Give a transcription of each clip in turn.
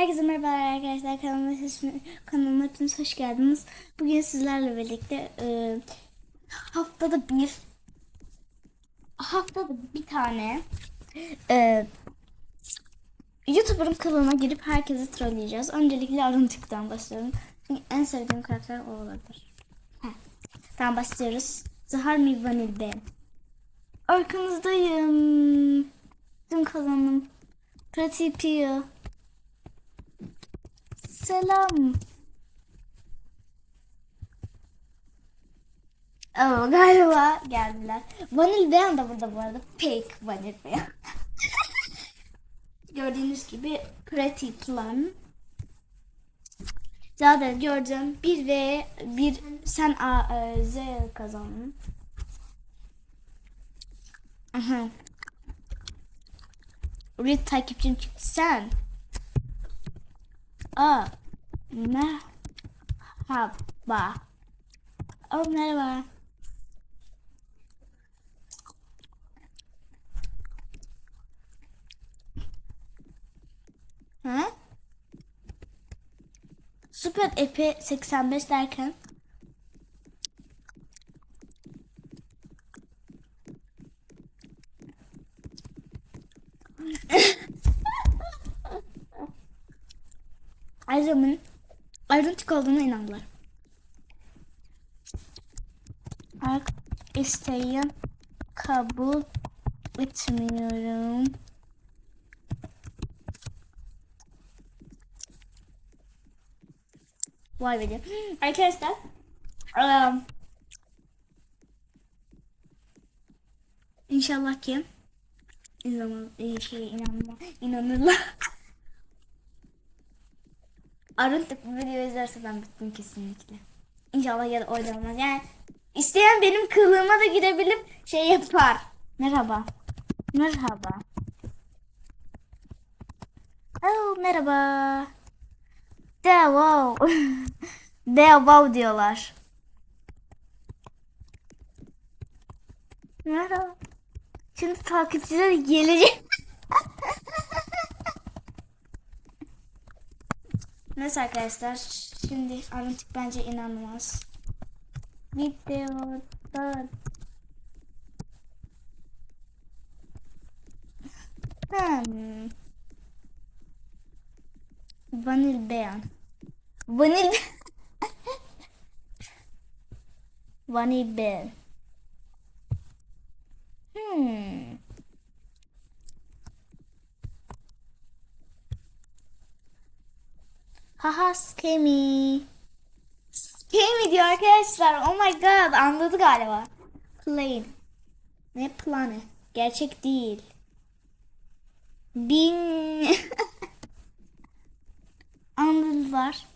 Herkese merhaba arkadaşlar kanalıma, kanalıma hepiniz hoş geldiniz. Bugün sizlerle birlikte e, haftada bir haftada bir tane e, YouTuber'ın kılığına girip herkesi trolleyeceğiz. Öncelikle Arıntık'tan başlıyorum. Çünkü en sevdiğim karakter o olabilir. Heh. Tamam başlıyoruz. Zahar mi Vanil Ben. Arkanızdayım. Tüm kazanım. Pretty Pia. Selam. Oo, galiba geldiler. Vanil Beyan da burada bu arada. Fake Vanil Beyan. Gördüğünüz gibi Pretty Plan. Zaten gördüm. 1 ve 1 sen A, e, Z kazandın. Aha. Reed takipçim çıktı sen. Aa, merhaba. Oh, merhaba. Ha? Süper Epi 85 derken Ayrımın ayrıntık olduğuna inandılar. Ark isteğin kabul etmiyorum. Vay be. Arkadaşlar. eee, İnşallah ki inanır, şey inanma. Arıntık bu videoyu izlerse ben bittim kesinlikle. İnşallah ya da orada olmaz. Yani isteyen benim kılığıma da girebilip şey yapar. Merhaba. Merhaba. Oh merhaba. De wow. De wow diyorlar. Merhaba. Şimdi takipçiler gelecek. Neyse arkadaşlar şimdi analitik bence inanılmaz. Videoda Hmm. Vanil beyan. Vanil Vanil beyan. Hmm. Skemi. Skemi diyor arkadaşlar. Oh my god anladı galiba. Plane. Ne planı? Gerçek değil. Bin. Anladılar.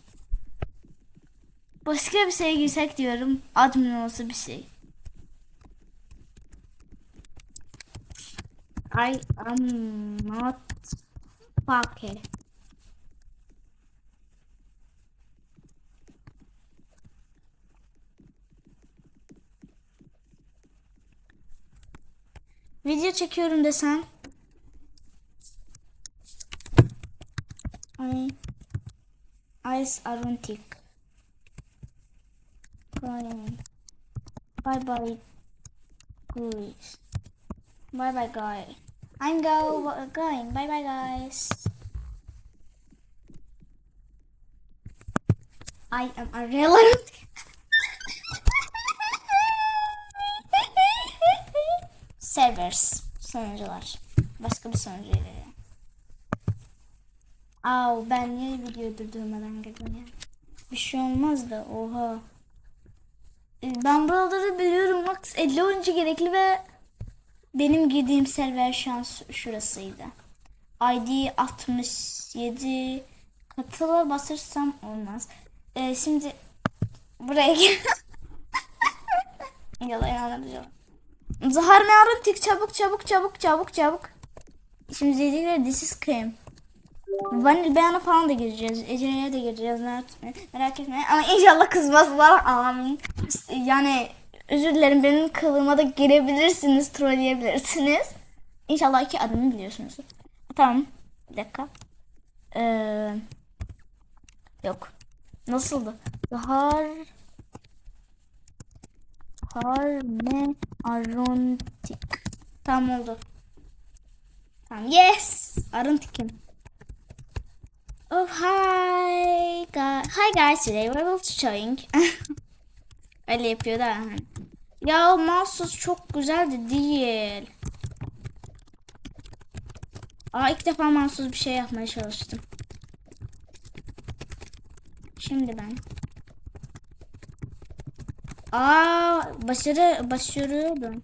Başka bir şeye girsek diyorum. Admin olsa bir şey. I am not fucking. Video çekiyorum desen. Ay. Ice Aruntik. Crying. Bye bye. Guys. Bye bye guy. I'm go going. Bye bye guys. I am a real Servers. Sunucular. Başka bir sunucuya veriyorum. Au ben niye video durdurmadan girdim ya? Bir şey olmaz da oha. E, Ben buraları biliyorum max 50 oyuncu gerekli ve benim girdiğim server şu an şu- şurasıydı. ID 67 katıla basırsam olmaz. E, şimdi buraya gel. Yalan anlatacağım. Zahar ne arın tik çabuk çabuk çabuk çabuk çabuk. Şimdi dedikleri this is cream. Vanil beyana falan da gireceğiz. Ece'ye de gireceğiz. Merak etme. Merak etme. Ama inşallah kızmazlar. Amin. Yani özür dilerim benim kılığıma da girebilirsiniz. Trolleyebilirsiniz. İnşallah iki adımı biliyorsunuz. Tamam. Bir dakika. Ee. Yok. Nasıldı? Har Harme Arontik. Tamam oldu. Tamam. Yes. Arontik'im. Oh hi guys. Hi guys. Today we're showing. Öyle yapıyor da. hani. Ya mouse çok güzel de değil. Aa ilk defa mahsus bir şey yapmaya çalıştım. Şimdi ben. Aa başarı başarıyordum.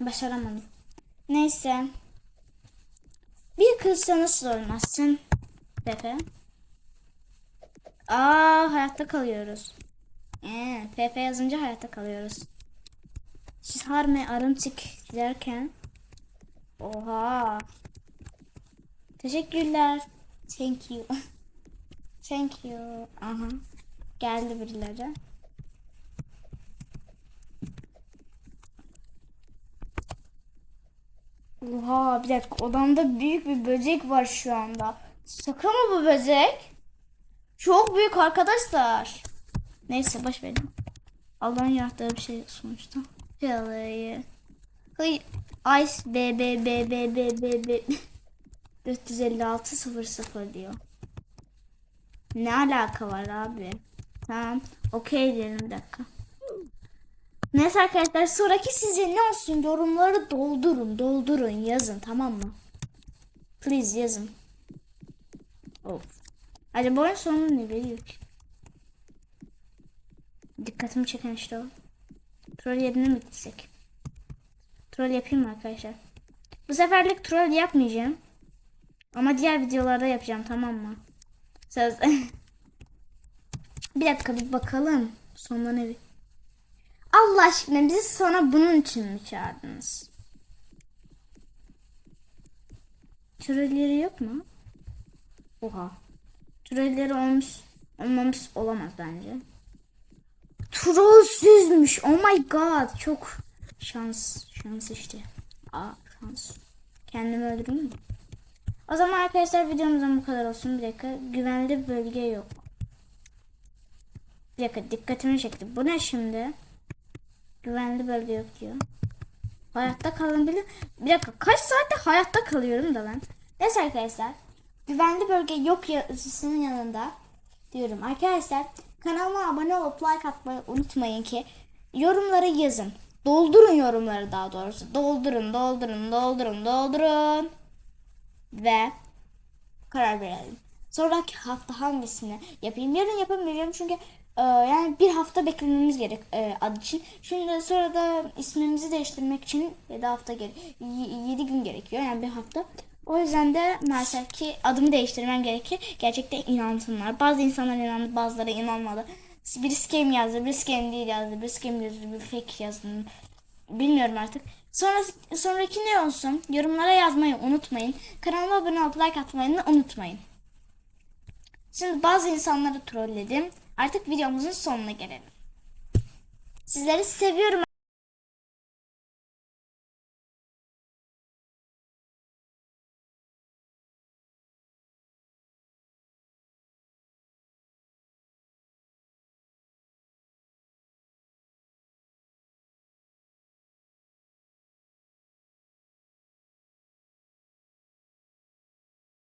Başaramadım. Neyse. Bir kızsa nasıl olmazsın? Pepe. Aa hayatta kalıyoruz. Ee, Pepe yazınca hayatta kalıyoruz. Siz harme arımtık derken. Oha. Teşekkürler. Thank you. Thank you. Aha. Geldi birileri. Oha bir dakika odamda büyük bir böcek var şu anda. Şaka mı bu böcek? Çok büyük arkadaşlar. Neyse boş verin. Allah'ın yarattığı bir şey sonuçta. Yalayı. Hıy. Ice B B B B B B B 456 00 diyor. Ne alaka var abi? Tamam. Okey diyelim dakika. Neyse arkadaşlar sonraki size ne olsun yorumları doldurun doldurun yazın tamam mı? Please yazın. Of. Acaba oyun sonu ne veriyor ki? Dikkatimi çeken işte o. Troll yerine mi gitsek? Troll yapayım mı arkadaşlar? Bu seferlik troll yapmayacağım. Ama diğer videolarda yapacağım tamam mı? Söz. bir dakika bir bakalım. Sonunda ne? Allah aşkına bizi sonra bunun için mi çağırdınız? Trolleri yok mu? Oha. Trolleri olmuş, olmamış olamaz bence. Trollsüzmüş. Oh my god. Çok şans. Şans işte. Aa şans. Kendimi öldüreyim mi? O zaman arkadaşlar videomuzdan bu kadar olsun. Bir dakika. Güvenli bölge yok. Bir dakika dikkatimi çekti. Bu ne şimdi? Güvenli bölge yok diyor. Hayatta kalın bile. Bir dakika kaç saatte hayatta kalıyorum da ben. Neyse arkadaşlar. Güvenli bölge yok yazısının yanında diyorum. Arkadaşlar kanalıma abone olup like atmayı unutmayın ki yorumları yazın. Doldurun yorumları daha doğrusu. Doldurun, doldurun, doldurun, doldurun. Ve karar verelim. Sonraki hafta hangisini yapayım? Yarın yapamıyorum çünkü e, yani bir hafta beklememiz gerek e, ad için. Şimdi sonra da ismimizi değiştirmek için 7 hafta gerek 7 gün gerekiyor yani bir hafta. O yüzden de maalesef ki adımı değiştirmem gerekir. Gerçekten inansınlar. Bazı insanlar inandı, bazıları inanmadı. Bir scam yazdı, bir scam değil yazdı, bir scam yazdı, bir fake yazdı. Bilmiyorum artık. Sonra, sonraki ne olsun? Yorumlara yazmayı unutmayın. Kanalıma abone olup like atmayı unutmayın. Şimdi bazı insanları trolledim. Artık videomuzun sonuna gelelim. Sizleri seviyorum